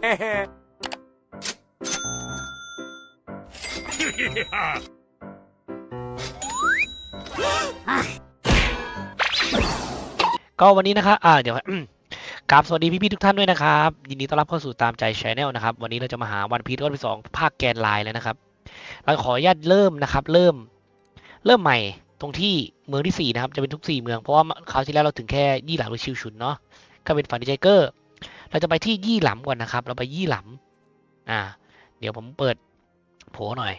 ก็วันนี้นะครับอ่าเดี๋ยวกราบสวัสดีพี่ๆทุกท่านด้วยนะครับ ยินดีต้อนรับเข้าสู่ตามใจชแนลนะครับ วันนี้เราจะมาหาวันพีทวันที่สองภาคแกนไลน์แล้วนะครับ เราขออนุญาตเริ่มนะครับ เริ่ม เริ่มใหม่ตรงที่เมืองที่สี่นะครับ จะเป็นทุกสี่เมือง เพราะว่าคราวที่แล้วเราถึงแค่ยี่หลำหรือชิวชุนเนาะ ก็เป็นฝันดิใจเกอร์ เราจะไปที่ยี่หลำก่อนนะครับ เราไปยี่หลำอ่า เดี๋ยวผมเปิดโผหน่อย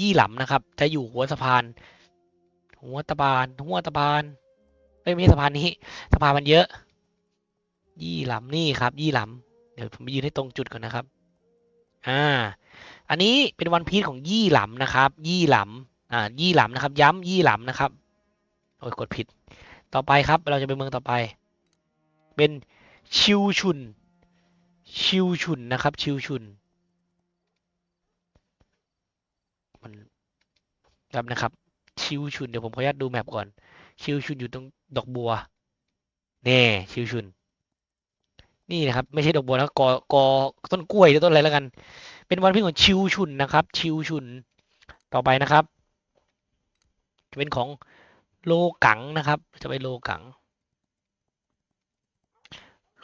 ยี่หลำนะครับ จะอยู่หัวสะพาน หัวตะบานหัวตะบานไม่ใช่สะพานนี้สะพานมันเยอะ ยี่หลำนี่ครับ ยี่หลำเดี๋ยวผมไปยืนให้ตรงจุดก่อนนะครับ อ่า อันนี้เป็นวันพีชของยี่หลำนะครับ ยี่หลำอ่า ยี่หลำนะครับ ย้ำยี่หลำนะครับโอ้ยกดผิด ต่อไปครับ เราจะไปเมืองต่อไป เป็น ชิวชุน ชิวชุนนะครับ ชิวชุนมันครับนะครับ ชิวชุนเดี๋ยวผมขออนุญาตดูแมปก่อน ชิวชุนอยู่ตรงดอกบัวแน่ชิวชุน นี่นะครับ ไม่ใช่ดอกบัวนะกอกอต้นกล้วยหรือต้นอะไรแล้วกัน เป็นวันพีชของชิวชุนนะครับ ชิวชุน ต่อไปนะครับ จะเป็นของโลกังนะครับ จะไปโลกัง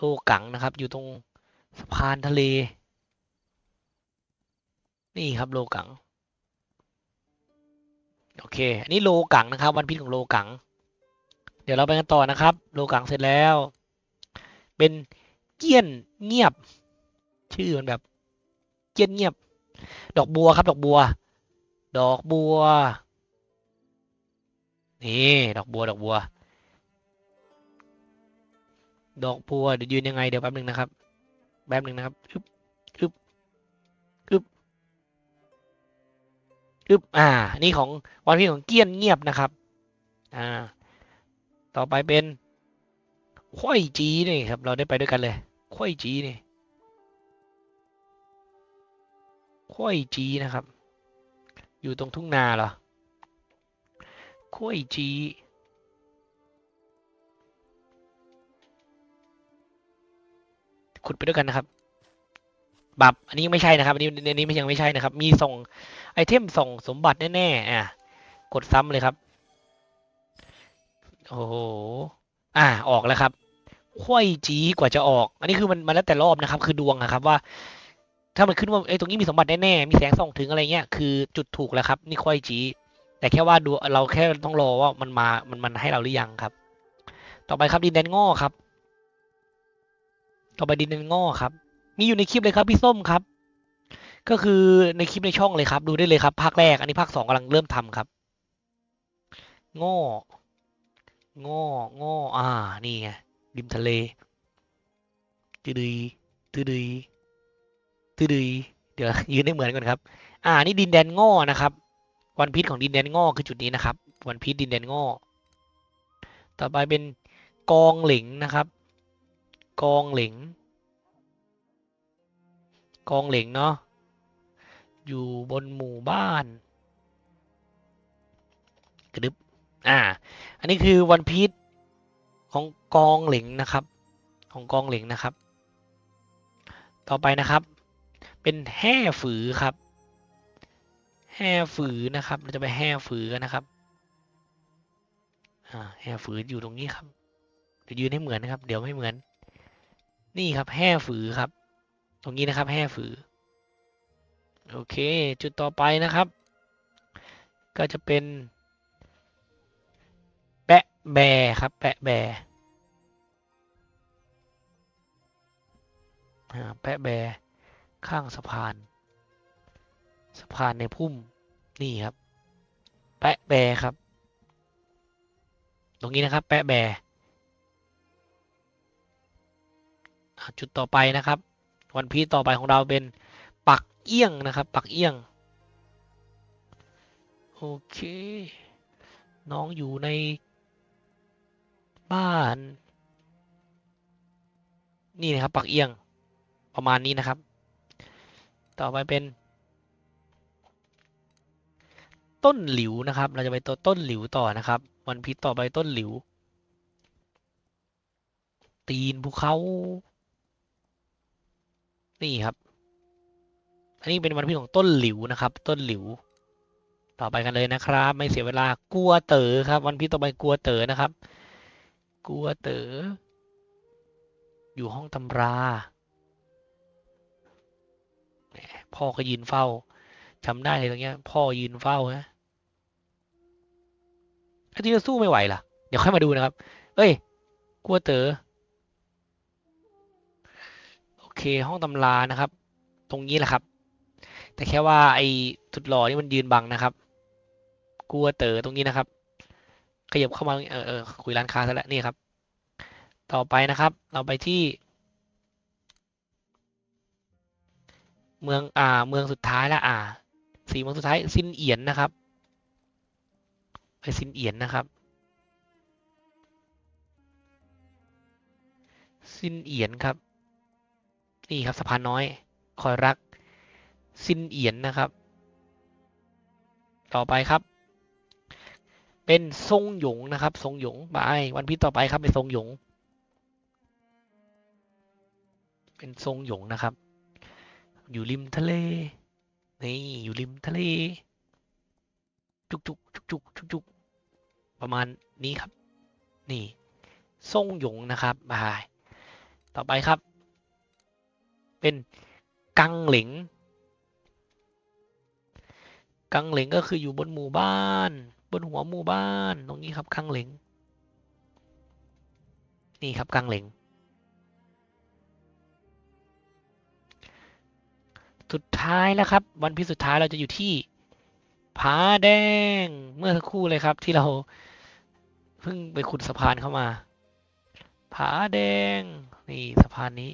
ลกังนะครับ อยู่ตรงสะพานทะเล นี่ครับโลกัง โอเค อันนี้โลกังนะครับ วันพีชของโลกัง เดี๋ยวเราไปกันต่อนะครับ โลกังเสร็จแล้ว เป็นเกี้ยนเงียบ ชื่อมันแบบ เกี้ยนเงียบ ดอกบัวครับ ดอกบัว ดอกบัว นี่ ดอกบัว ดอกบัว ดอกบัวเดี๋ยวยืนยังไงเดี๋ยวแป๊บหนึ่งนะครับแป๊บหนึ่งนะครับอึบอึบอึบอึบอ่า นี่ของวันพีของเกี้ยนเงียบนะครับ อ่า ต่อไปเป็นข้อยจีนี่ครับ เราได้ไปด้วยกันเลยข้อยจีนี่ข้อยจีนะครับ อยู่ตรงทุ่งนาเหรอข้อยจี ขุดไปด้วยกันนะครับ บับอันนี้ยังไม่ใช่นะครับ อันนี้อันนี้ยังไม่ใช่นะครับ มีส่งไอเทมส่งสมบัติแน่ๆอะกดซ้ำเลยครับ โอ้โหอ่าออกแล้วครับห้วยจีกว่าจะออก อันนี้คือมันมันแล้วแต่รอบนะครับ คือดวงนะครับว่า ถ้ามันขึ้นว่าไอ้ตรงนี้มีสมบัติแน่ๆมีแสงส่องถึงอะไรเงี้ยคือจุดถูกแล้วครับ นี่ห้วยจีแต่แค่ว่าดูเราแค่ต้องรอว่ามันมามันมันให้เราหรือยังครับ ต่อไปครับดินแดนง้อครับ ต่อไปดินแดนง้อครับ มีอยู่ในคลิปเลยครับพี่ส้มครับ ก็คือในคลิปในช่องเลยครับ ดูได้เลยครับ ภาคแรก อันนี้ภาคสองกำลังเริ่มทำครับง้อง้อง้ออ่า นี่ไงริมทะเลตืดยตืดยตืดยเดี๋ยวยืนให้เหมือนก่อนครับ อ่า นี่ดินแดนง้อนะครับ วันพีชของดินแดนง้อคือจุดนี้นะครับ วันพีชดินแดนง้อต่อไปเป็นกองเหล็งนะครับ กองเหล็งกองเหล็งเนาะอยู่บนหมู่บ้านกระดึบอ่า อันนี้คือวันพีชของกองเหล็งนะครับ ของกองเหล็งนะครับ ต่อไปนะครับ เป็นแห่ฝือครับ แห่ฝือนะครับ เราจะไปแห่ฝือกันนะครับอ่าแห่ฝืออยู่ตรงนี้ครับเดี๋ยวยืนให้เหมือนนะครับ เดี๋ยวไม่เหมือน นี่ครับแห่ฝือครับ ตรงนี้นะครับแห่ฝือ โอเค จุดต่อไปนะครับ ก็จะเป็น แปะแบครับ แปะแบแปะแบข้างสะพาน สะพานในพุ่มนี่ครับ แปะแบครับ ตรงนี้นะครับ แปะแบ จุดต่อไปนะครับ วันพีต่อไปของเราเป็นปักเอี้ยงนะครับ ปักเอี้ยง โอเค น้องอยู่ในบ้าน นี่นะครับ ปักเอี้ยง ประมาณนี้นะครับ ต่อไปเป็น ต้นหลิวนะครับ เราจะไปตัวต้นหลิวต่อนะครับ วันพีต่อไปต้นหลิวตีนภูเขา นี่ครับ อันนี้เป็นวันพีของต้นหลิวนะครับ ต้นหลิว ต่อไปกันเลยนะครับ ไม่เสียเวลา กัวเต๋อครับ วันพีต่อไปกัวเต๋อนะครับ กัวเต๋อ อยู่ห้องตำรา พ่อก็ยืนเฝ้าจำได้เลยตรงเนี้ย พ่อยืนเฝ้านะถ้าที่จะสู้ไม่ไหวล่ะ เดี๋ยวค่อยมาดูนะครับ เอ้ย กัวเต๋อ เคห้องตำรานะครับ ตรงนี้แหละครับ แต่แค่ว่าไอ้สุดหล่อนี่มันยืนบังนะครับ กลัวเต๋อตรงนี้นะครับ ขยับเข้ามาเออเออคุยร้านค้าซะแล้วนี่ครับ ต่อไปนะครับ เราไปที่ เมืองอ่า เมืองสุดท้ายล้วอ่าสีเมืองสุดท้ายซินเอียนนะครับ ไปซินเอียนนะครับซินเอียนครับ นี่ครับสะพานน้อย คอยรัก ซินเอียนนะครับ ต่อไปครับ เป็นทรงหยงนะครับทรงหยงไปวันพีต่อไปครับเป็นทรงหยง เป็นทรงหยงนะครับ อยู่ริมทะเล นี่อยู่ริมทะเล จุกจุกจุกจุกจุกจุกประมาณนี้ครับ นี่ทรงหยงนะครับบายต่อไปครับ เป็นกังเหลิง กังเหลิงก็คืออยู่บนหมู่บ้าน บนหัวหมู่บ้าน ตรงนี้ครับกังเหลิง นี่ครับกังเหลิง สุดท้ายแล้วครับ วันพิสุดท้ายเราจะอยู่ที่ผาแดง เมื่อสักครู่เลยครับที่เราเพิ่งไปขุดสะพานเข้ามา ผาแดง นี่สะพานนี้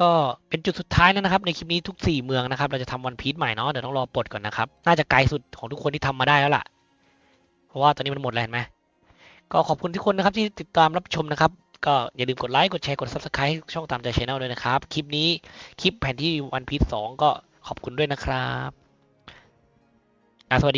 ก็เป็นจุดสุดท้ายแล้วนะครับ ในคลิปนี้ทุกสี่เมืองนะครับ เราจะทำวันพีชใหม่เนาะเดี๋ยวต้องรอปลดก่อนนะครับ น่าจะไกลสุดของทุกคนที่ทำมาได้แล้วล่ะ เพราะว่าตอนนี้มันหมดแล้วเห็นไหมก็ขอบคุณทุกคนนะครับที่ติดตามรับชมนะครับ ก็อย่าลืมกดไลค์กดแชร์กด subscribe ช่องตามใจช anel ด้วยนะครับ คลิปนี้คลิปแผนที่วันพีชสองก็ขอบคุณด้วยนะครับสวัสดี